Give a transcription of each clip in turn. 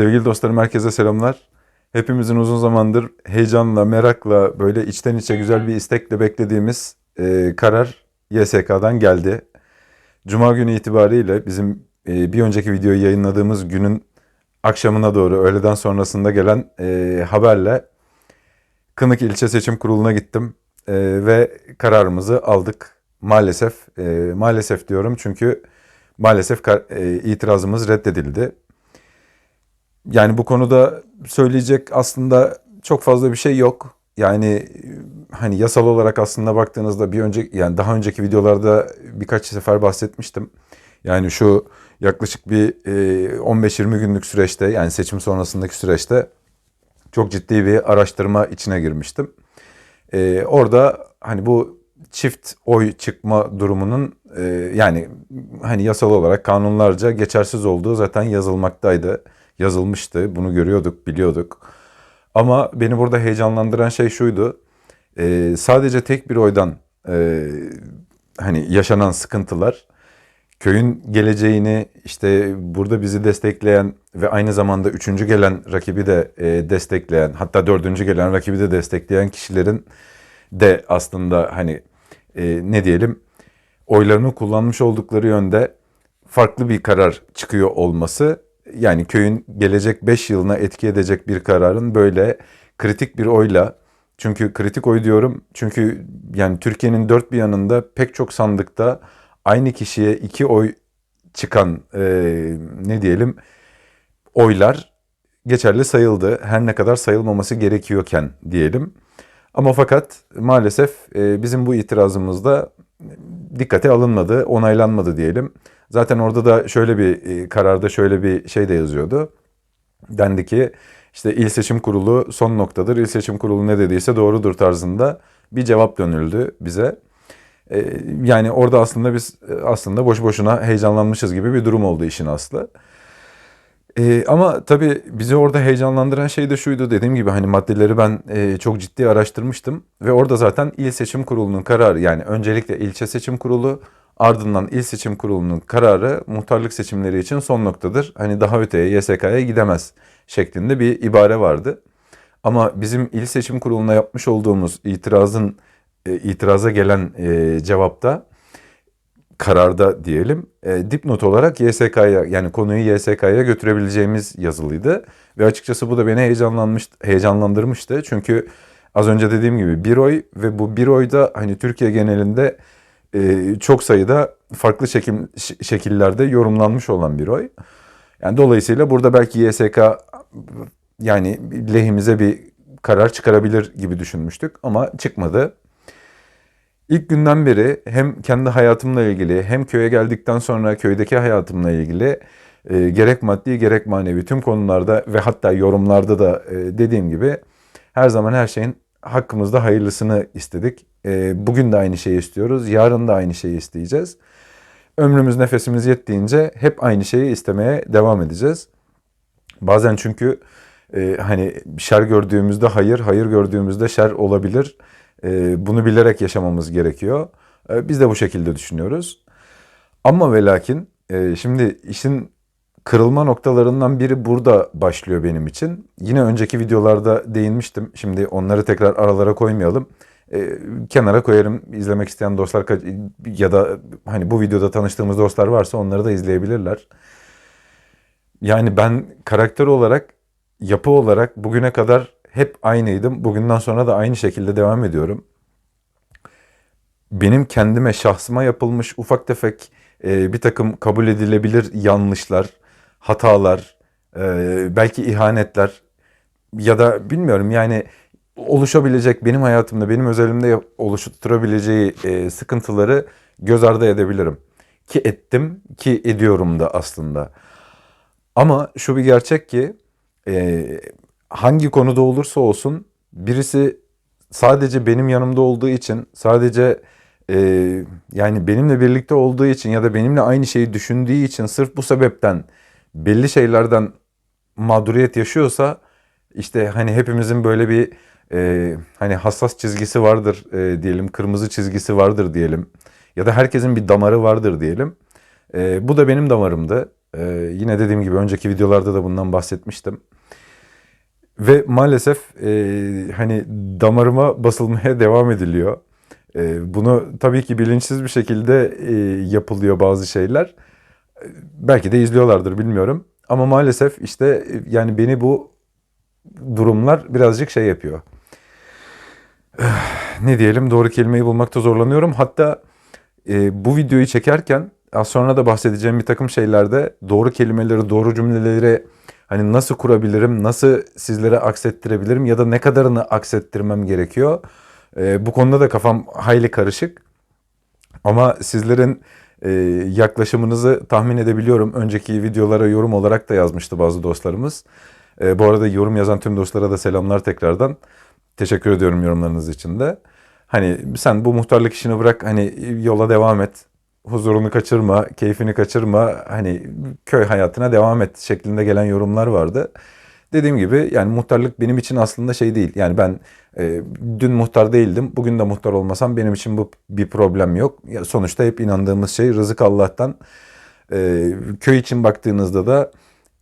Sevgili dostlarım herkese selamlar. Hepimizin uzun zamandır heyecanla, merakla, böyle içten içe güzel bir istekle beklediğimiz e, karar YSK'dan geldi. Cuma günü itibariyle bizim e, bir önceki videoyu yayınladığımız günün akşamına doğru öğleden sonrasında gelen e, haberle Kınık İlçe Seçim Kurulu'na gittim e, ve kararımızı aldık. Maalesef, e, maalesef diyorum çünkü maalesef e, itirazımız reddedildi. Yani bu konuda söyleyecek aslında çok fazla bir şey yok. Yani e, hani yasal olarak aslında baktığınızda bir önceki yani daha önceki videolarda birkaç sefer bahsetmiştim. Yani şu yaklaşık bir e, 15-20 günlük süreçte yani seçim sonrasındaki süreçte çok ciddi bir araştırma içine girmiştim. E, orada hani bu çift oy çıkma durumunun e, yani hani yasal olarak kanunlarca geçersiz olduğu zaten yazılmaktaydı. Yazılmıştı. Bunu görüyorduk, biliyorduk. Ama beni burada heyecanlandıran şey şuydu. E, sadece tek bir oydan e, hani yaşanan sıkıntılar köyün geleceğini işte burada bizi destekleyen ve aynı zamanda üçüncü gelen rakibi de e, destekleyen hatta dördüncü gelen rakibi de destekleyen kişilerin de aslında hani e, ne diyelim oylarını kullanmış oldukları yönde farklı bir karar çıkıyor olması yani köyün gelecek 5 yılına etki edecek bir kararın böyle kritik bir oyla çünkü kritik oy diyorum çünkü yani Türkiye'nin dört bir yanında pek çok sandıkta aynı kişiye iki oy çıkan e, ne diyelim oylar geçerli sayıldı. Her ne kadar sayılmaması gerekiyorken diyelim. Ama fakat maalesef e, bizim bu itirazımızda dikkate alınmadı, onaylanmadı diyelim. Zaten orada da şöyle bir e, kararda şöyle bir şey de yazıyordu. Dendi ki işte il seçim kurulu son noktadır. İl seçim kurulu ne dediyse doğrudur tarzında bir cevap dönüldü bize. E, yani orada aslında biz e, aslında boş boşuna heyecanlanmışız gibi bir durum oldu işin aslı. E, ama tabii bizi orada heyecanlandıran şey de şuydu dediğim gibi hani maddeleri ben e, çok ciddi araştırmıştım ve orada zaten il seçim kurulunun kararı yani öncelikle ilçe seçim kurulu ardından il seçim kurulunun kararı muhtarlık seçimleri için son noktadır. Hani daha öteye YSK'ya gidemez şeklinde bir ibare vardı. Ama bizim il seçim kuruluna yapmış olduğumuz itirazın e, itiraza gelen e, cevapta kararda diyelim e, dipnot olarak YSK'ya yani konuyu YSK'ya götürebileceğimiz yazılıydı. Ve açıkçası bu da beni heyecanlanmış, heyecanlandırmıştı. Çünkü az önce dediğim gibi bir oy ve bu bir oyda hani Türkiye genelinde e, çok sayıda farklı şekil, ş- şekillerde yorumlanmış olan bir oy. Yani dolayısıyla burada belki YSK yani lehimize bir karar çıkarabilir gibi düşünmüştük ama çıkmadı. İlk günden beri hem kendi hayatımla ilgili hem köye geldikten sonra köydeki hayatımla ilgili e, gerek maddi gerek manevi tüm konularda ve hatta yorumlarda da e, dediğim gibi her zaman her şeyin hakkımızda hayırlısını istedik. E, bugün de aynı şeyi istiyoruz, yarın da aynı şeyi isteyeceğiz. Ömrümüz nefesimiz yettiğince hep aynı şeyi istemeye devam edeceğiz. Bazen çünkü e, hani şer gördüğümüzde hayır, hayır gördüğümüzde şer olabilir. E, bunu bilerek yaşamamız gerekiyor. E, biz de bu şekilde düşünüyoruz. Ama ve lakin e, şimdi işin kırılma noktalarından biri burada başlıyor benim için. Yine önceki videolarda değinmiştim. Şimdi onları tekrar aralara koymayalım. E, kenara koyarım. İzlemek isteyen dostlar ya da hani bu videoda tanıştığımız dostlar varsa onları da izleyebilirler. Yani ben karakter olarak, yapı olarak bugüne kadar hep aynıydım. Bugünden sonra da aynı şekilde devam ediyorum. Benim kendime, şahsıma yapılmış ufak tefek e, bir takım kabul edilebilir yanlışlar, hatalar, e, belki ihanetler ya da bilmiyorum yani oluşabilecek benim hayatımda, benim özelimde oluşturabileceği e, sıkıntıları göz ardı edebilirim. Ki ettim, ki ediyorum da aslında. Ama şu bir gerçek ki e, hangi konuda olursa olsun birisi sadece benim yanımda olduğu için, sadece e, yani benimle birlikte olduğu için ya da benimle aynı şeyi düşündüğü için sırf bu sebepten belli şeylerden mağduriyet yaşıyorsa işte hani hepimizin böyle bir e, hani hassas çizgisi vardır e, diyelim, kırmızı çizgisi vardır diyelim ya da herkesin bir damarı vardır diyelim. E, bu da benim damarımdı. Ee, yine dediğim gibi önceki videolarda da bundan bahsetmiştim. Ve maalesef e, hani damarıma basılmaya devam ediliyor. E, bunu tabii ki bilinçsiz bir şekilde e, yapılıyor bazı şeyler. E, belki de izliyorlardır bilmiyorum. Ama maalesef işte e, yani beni bu durumlar birazcık şey yapıyor. Ne diyelim doğru kelimeyi bulmakta zorlanıyorum. Hatta e, bu videoyu çekerken az sonra da bahsedeceğim bir takım şeylerde doğru kelimeleri, doğru cümleleri hani nasıl kurabilirim, nasıl sizlere aksettirebilirim ya da ne kadarını aksettirmem gerekiyor. E, bu konuda da kafam hayli karışık. Ama sizlerin e, yaklaşımınızı tahmin edebiliyorum. Önceki videolara yorum olarak da yazmıştı bazı dostlarımız. E, bu arada yorum yazan tüm dostlara da selamlar tekrardan. Teşekkür ediyorum yorumlarınız için de. Hani sen bu muhtarlık işini bırak hani yola devam et. Huzurunu kaçırma, keyfini kaçırma. Hani köy hayatına devam et şeklinde gelen yorumlar vardı. Dediğim gibi yani muhtarlık benim için aslında şey değil. Yani ben e, dün muhtar değildim. Bugün de muhtar olmasam benim için bu bir problem yok. Ya sonuçta hep inandığımız şey rızık Allah'tan. E, köy için baktığınızda da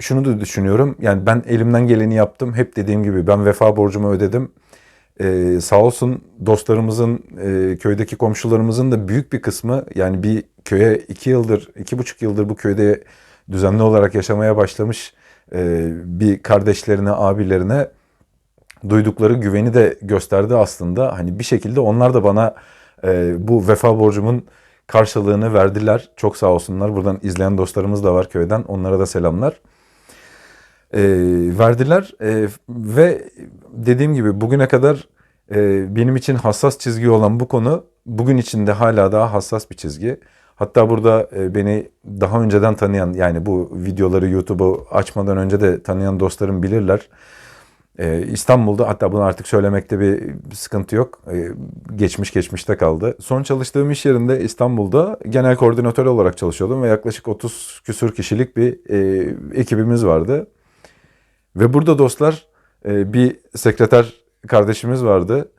şunu da düşünüyorum. Yani ben elimden geleni yaptım. Hep dediğim gibi ben vefa borcumu ödedim. Ee, sağ olsun dostlarımızın, e, köydeki komşularımızın da büyük bir kısmı yani bir köye iki yıldır, iki buçuk yıldır bu köyde düzenli olarak yaşamaya başlamış e, bir kardeşlerine, abilerine duydukları güveni de gösterdi aslında. Hani bir şekilde onlar da bana e, bu vefa borcumun karşılığını verdiler. Çok sağ olsunlar. Buradan izleyen dostlarımız da var köyden. Onlara da selamlar e, verdiler e, ve dediğim gibi bugüne kadar e, benim için hassas çizgi olan bu konu bugün içinde hala daha hassas bir çizgi. Hatta burada e, beni daha önceden tanıyan yani bu videoları YouTube'u açmadan önce de tanıyan dostlarım bilirler. Ee, İstanbul'da hatta bunu artık söylemekte bir sıkıntı yok. Ee, geçmiş geçmişte kaldı. Son çalıştığım iş yerinde İstanbul'da genel koordinatör olarak çalışıyordum ve yaklaşık 30 küsur kişilik bir e, ekibimiz vardı. Ve burada dostlar e, bir sekreter kardeşimiz vardı.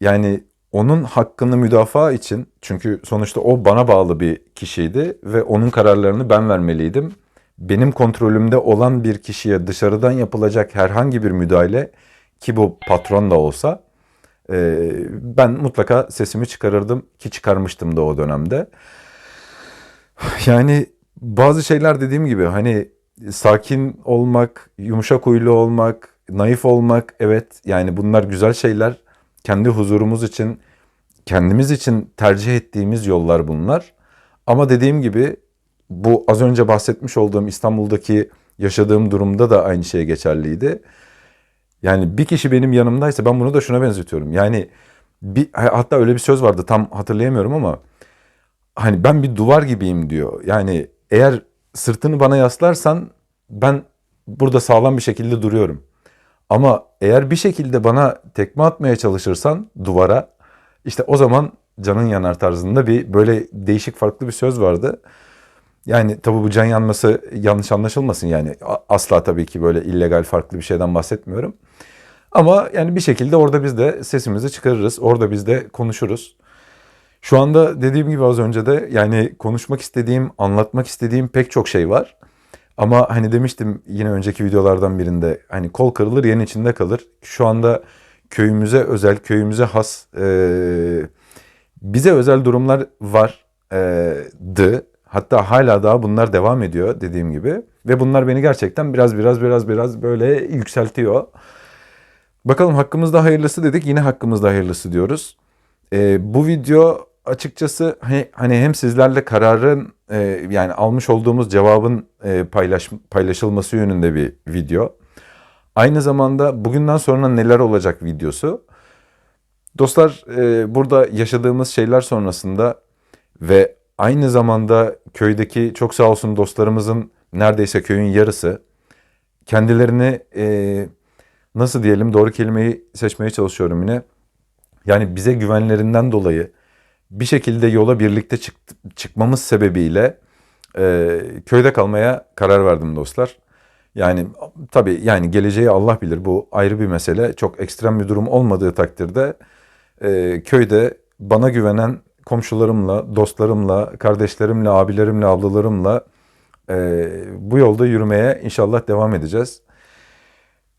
Yani onun hakkını müdafaa için çünkü sonuçta o bana bağlı bir kişiydi ve onun kararlarını ben vermeliydim. Benim kontrolümde olan bir kişiye dışarıdan yapılacak herhangi bir müdahale ki bu patron da olsa e, ben mutlaka sesimi çıkarırdım ki çıkarmıştım da o dönemde. Yani bazı şeyler dediğim gibi hani sakin olmak, yumuşak huylu olmak, naif olmak evet yani bunlar güzel şeyler. Kendi huzurumuz için, kendimiz için tercih ettiğimiz yollar bunlar. Ama dediğim gibi bu az önce bahsetmiş olduğum İstanbul'daki yaşadığım durumda da aynı şey geçerliydi. Yani bir kişi benim yanımdaysa ben bunu da şuna benzetiyorum. Yani bir, hatta öyle bir söz vardı tam hatırlayamıyorum ama hani ben bir duvar gibiyim diyor. Yani eğer sırtını bana yaslarsan ben burada sağlam bir şekilde duruyorum. Ama eğer bir şekilde bana tekme atmaya çalışırsan duvara işte o zaman canın yanar tarzında bir böyle değişik farklı bir söz vardı. Yani tabii bu can yanması yanlış anlaşılmasın yani asla tabii ki böyle illegal farklı bir şeyden bahsetmiyorum. Ama yani bir şekilde orada biz de sesimizi çıkarırız. Orada biz de konuşuruz. Şu anda dediğim gibi az önce de yani konuşmak istediğim, anlatmak istediğim pek çok şey var. Ama hani demiştim yine önceki videolardan birinde hani kol kırılır yen içinde kalır. Şu anda köyümüze özel, köyümüze has, e, bize özel durumlar vardı. Hatta hala daha bunlar devam ediyor dediğim gibi. Ve bunlar beni gerçekten biraz biraz biraz biraz böyle yükseltiyor. Bakalım hakkımızda hayırlısı dedik. Yine hakkımızda hayırlısı diyoruz. E, bu video açıkçası hani, hem sizlerle kararın e, yani almış olduğumuz cevabın e, paylaş, paylaşılması yönünde bir video. Aynı zamanda bugünden sonra neler olacak videosu. Dostlar e, burada yaşadığımız şeyler sonrasında ve aynı zamanda köydeki çok sağ olsun dostlarımızın neredeyse köyün yarısı kendilerini nasıl diyelim doğru kelimeyi seçmeye çalışıyorum yine. Yani bize güvenlerinden dolayı bir şekilde yola birlikte çık çıkmamız sebebiyle e, köyde kalmaya karar verdim dostlar. Yani tabii yani geleceği Allah bilir bu ayrı bir mesele. Çok ekstrem bir durum olmadığı takdirde e, köyde bana güvenen komşularımla, dostlarımla, kardeşlerimle, abilerimle, ablalarımla e, bu yolda yürümeye inşallah devam edeceğiz.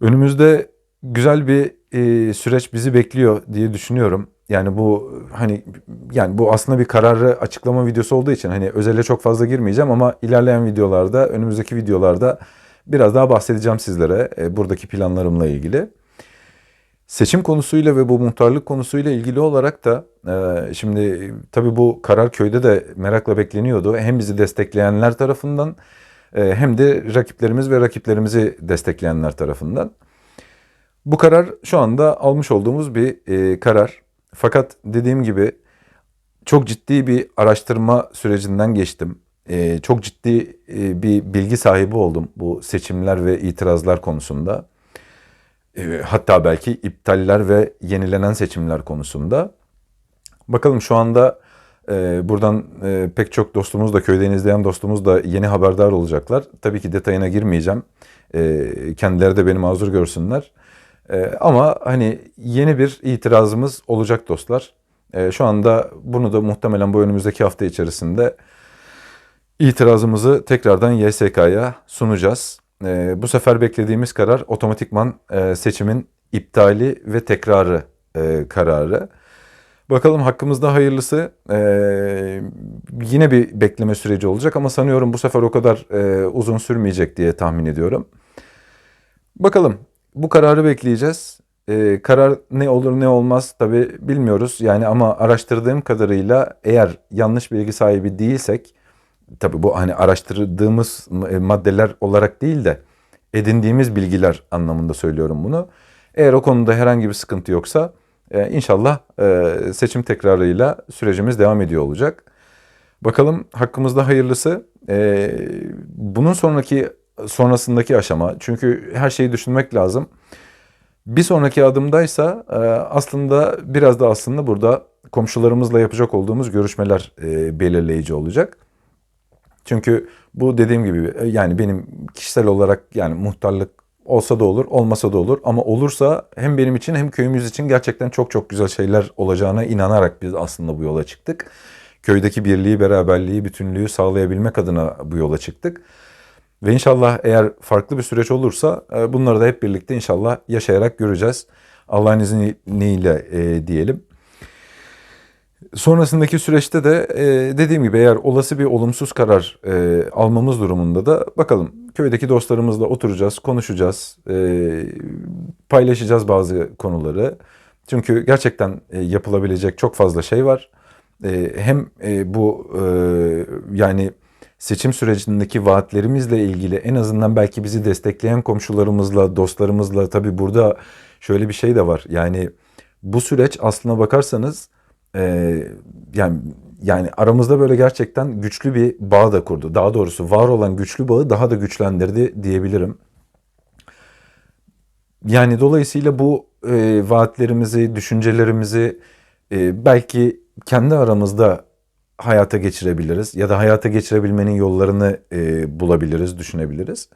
Önümüzde güzel bir e, süreç bizi bekliyor diye düşünüyorum. Yani bu hani yani bu aslında bir kararı açıklama videosu olduğu için hani özele çok fazla girmeyeceğim ama ilerleyen videolarda, önümüzdeki videolarda biraz daha bahsedeceğim sizlere e, buradaki planlarımla ilgili. Seçim konusuyla ve bu muhtarlık konusuyla ilgili olarak da e, şimdi tabii bu karar köyde de merakla bekleniyordu. Hem bizi destekleyenler tarafından e, hem de rakiplerimiz ve rakiplerimizi destekleyenler tarafından. Bu karar şu anda almış olduğumuz bir e, karar. Fakat dediğim gibi çok ciddi bir araştırma sürecinden geçtim. E, çok ciddi e, bir bilgi sahibi oldum bu seçimler ve itirazlar konusunda. E, hatta belki iptaller ve yenilenen seçimler konusunda. Bakalım şu anda e, buradan e, pek çok dostumuz da köyden izleyen dostumuz da yeni haberdar olacaklar. Tabii ki detayına girmeyeceğim. E, kendileri de beni mazur görsünler. E, ama hani yeni bir itirazımız olacak dostlar. E, şu anda bunu da muhtemelen bu önümüzdeki hafta içerisinde itirazımızı tekrardan YSK'ya sunacağız. E, bu sefer beklediğimiz karar otomatikman e, seçimin iptali ve tekrarı e, kararı. Bakalım hakkımızda hayırlısı. Ee, yine bir bekleme süreci olacak ama sanıyorum bu sefer o kadar e, uzun sürmeyecek diye tahmin ediyorum. Bakalım bu kararı bekleyeceğiz. Ee, karar ne olur ne olmaz tabi bilmiyoruz. Yani ama araştırdığım kadarıyla eğer yanlış bilgi sahibi değilsek tabi bu hani araştırdığımız e, maddeler olarak değil de edindiğimiz bilgiler anlamında söylüyorum bunu. Eğer o konuda herhangi bir sıkıntı yoksa e, inşallah e, seçim tekrarıyla sürecimiz devam ediyor olacak. Bakalım hakkımızda hayırlısı. E, bunun sonraki sonrasındaki aşama çünkü her şeyi düşünmek lazım. Bir sonraki adımdaysa e, aslında biraz da aslında burada komşularımızla yapacak olduğumuz görüşmeler e, belirleyici olacak. Çünkü bu dediğim gibi e, yani benim kişisel olarak yani muhtarlık olsa da olur, olmasa da olur. Ama olursa hem benim için hem köyümüz için gerçekten çok çok güzel şeyler olacağına inanarak biz aslında bu yola çıktık. Köydeki birliği, beraberliği, bütünlüğü sağlayabilmek adına bu yola çıktık. Ve inşallah eğer farklı bir süreç olursa e, bunları da hep birlikte inşallah yaşayarak göreceğiz. Allah'ın izniyle e, diyelim. Sonrasındaki süreçte de e, dediğim gibi eğer olası bir olumsuz karar e, almamız durumunda da bakalım köydeki dostlarımızla oturacağız, konuşacağız, e, paylaşacağız bazı konuları. Çünkü gerçekten e, yapılabilecek çok fazla şey var. E, hem e, bu e, yani seçim sürecindeki vaatlerimizle ilgili en azından belki bizi destekleyen komşularımızla, dostlarımızla tabii burada şöyle bir şey de var. Yani bu süreç aslına bakarsanız e, yani yani aramızda böyle gerçekten güçlü bir bağ da kurdu. Daha doğrusu var olan güçlü bağı daha da güçlendirdi diyebilirim. Yani dolayısıyla bu e, vaatlerimizi, düşüncelerimizi e, belki kendi aramızda hayata geçirebiliriz ya da hayata geçirebilmenin yollarını e, bulabiliriz, düşünebiliriz.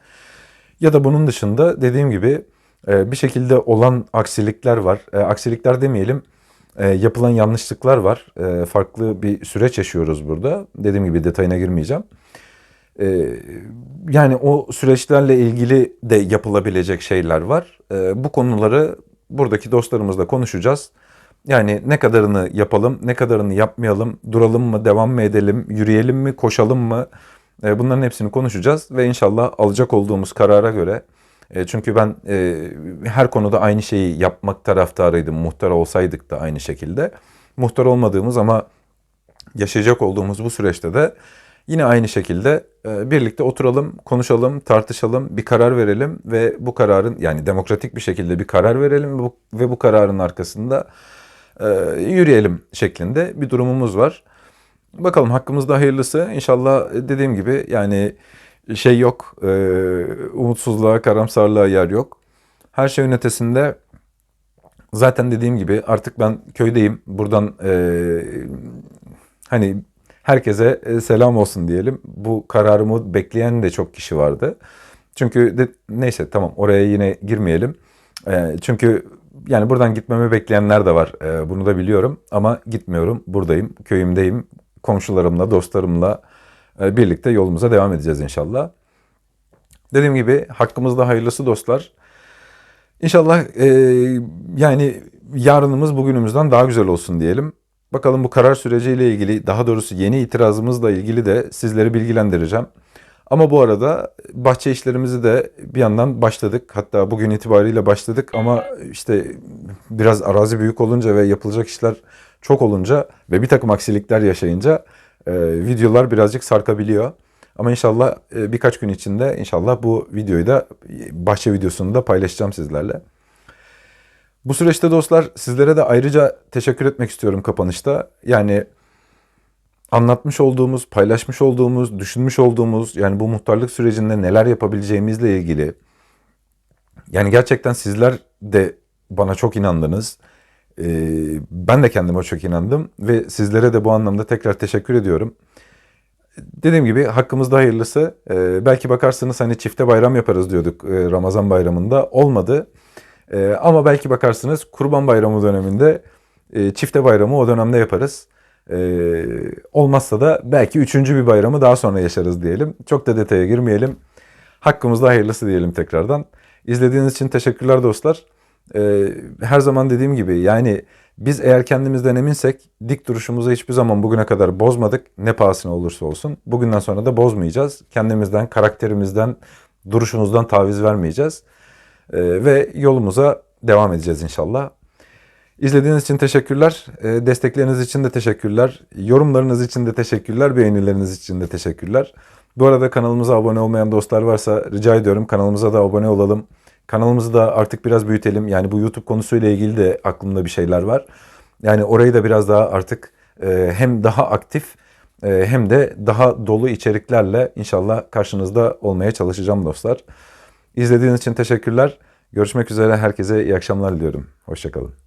Ya da bunun dışında dediğim gibi e, bir şekilde olan aksilikler var. E, aksilikler demeyelim e, yapılan yanlışlıklar var. E, farklı bir süreç yaşıyoruz burada. Dediğim gibi detayına girmeyeceğim. E, yani o süreçlerle ilgili de yapılabilecek şeyler var. E, bu konuları buradaki dostlarımızla konuşacağız. Yani ne kadarını yapalım, ne kadarını yapmayalım, duralım mı, devam mı edelim, yürüyelim mi, koşalım mı? E, bunların hepsini konuşacağız ve inşallah alacak olduğumuz karara göre e, çünkü ben e, her konuda aynı şeyi yapmak taraftarıydım. Muhtar olsaydık da aynı şekilde. Muhtar olmadığımız ama yaşayacak olduğumuz bu süreçte de yine aynı şekilde birlikte oturalım, konuşalım, tartışalım, bir karar verelim ve bu kararın yani demokratik bir şekilde bir karar verelim ve bu kararın arkasında e, yürüyelim şeklinde bir durumumuz var. Bakalım hakkımızda hayırlısı. İnşallah dediğim gibi yani şey yok, e, umutsuzluğa, karamsarlığa yer yok. Her şeyin ötesinde zaten dediğim gibi artık ben köydeyim. Buradan e, hani herkese selam olsun diyelim. Bu kararımı bekleyen de çok kişi vardı. Çünkü de, neyse tamam oraya yine girmeyelim. Çünkü yani buradan gitmemi bekleyenler de var. E, bunu da biliyorum ama gitmiyorum. Buradayım, köyümdeyim. Komşularımla, dostlarımla, e, birlikte yolumuza devam edeceğiz inşallah. Dediğim gibi hakkımızda hayırlısı dostlar. İnşallah e, yani yarınımız bugünümüzden daha güzel olsun diyelim. Bakalım bu karar süreciyle ilgili daha doğrusu yeni itirazımızla ilgili de sizleri bilgilendireceğim. Ama bu arada bahçe işlerimizi de bir yandan başladık. Hatta bugün itibariyle başladık ama işte biraz arazi büyük olunca ve yapılacak işler çok olunca ve bir takım aksilikler yaşayınca e, videolar birazcık sarkabiliyor. Ama inşallah e, birkaç gün içinde inşallah bu videoyu da bahçe videosunu da paylaşacağım sizlerle. Bu süreçte dostlar sizlere de ayrıca teşekkür etmek istiyorum kapanışta. Yani anlatmış olduğumuz, paylaşmış olduğumuz, düşünmüş olduğumuz yani bu muhtarlık sürecinde neler yapabileceğimizle ilgili yani gerçekten sizler de bana çok inandınız. Ee, ben de kendime çok inandım ve sizlere de bu anlamda tekrar teşekkür ediyorum. Dediğim gibi hakkımızda hayırlısı. Ee, belki bakarsınız hani çifte bayram yaparız diyorduk e, Ramazan bayramında. Olmadı. Ee, ama belki bakarsınız Kurban Bayramı döneminde e, çifte bayramı o dönemde yaparız. Ee, olmazsa da belki üçüncü bir bayramı daha sonra yaşarız diyelim. Çok da detaya girmeyelim. Hakkımızda hayırlısı diyelim tekrardan. İzlediğiniz için teşekkürler dostlar. Ee, her zaman dediğim gibi yani biz eğer kendimizden eminsek dik duruşumuzu hiçbir zaman bugüne kadar bozmadık. Ne pahasına olursa olsun. Bugünden sonra da bozmayacağız. Kendimizden, karakterimizden, duruşumuzdan taviz vermeyeceğiz. Ee, ve yolumuza devam edeceğiz inşallah. İzlediğiniz için teşekkürler. Ee, destekleriniz için de teşekkürler. Yorumlarınız için de teşekkürler. Beğenileriniz için de teşekkürler. Bu arada kanalımıza abone olmayan dostlar varsa rica ediyorum kanalımıza da abone olalım. Kanalımızı da artık biraz büyütelim. Yani bu YouTube konusuyla ilgili de aklımda bir şeyler var. Yani orayı da biraz daha artık e, hem daha aktif e, hem de daha dolu içeriklerle inşallah karşınızda olmaya çalışacağım dostlar. İzlediğiniz için teşekkürler. Görüşmek üzere. Herkese iyi akşamlar diliyorum. Hoşçakalın.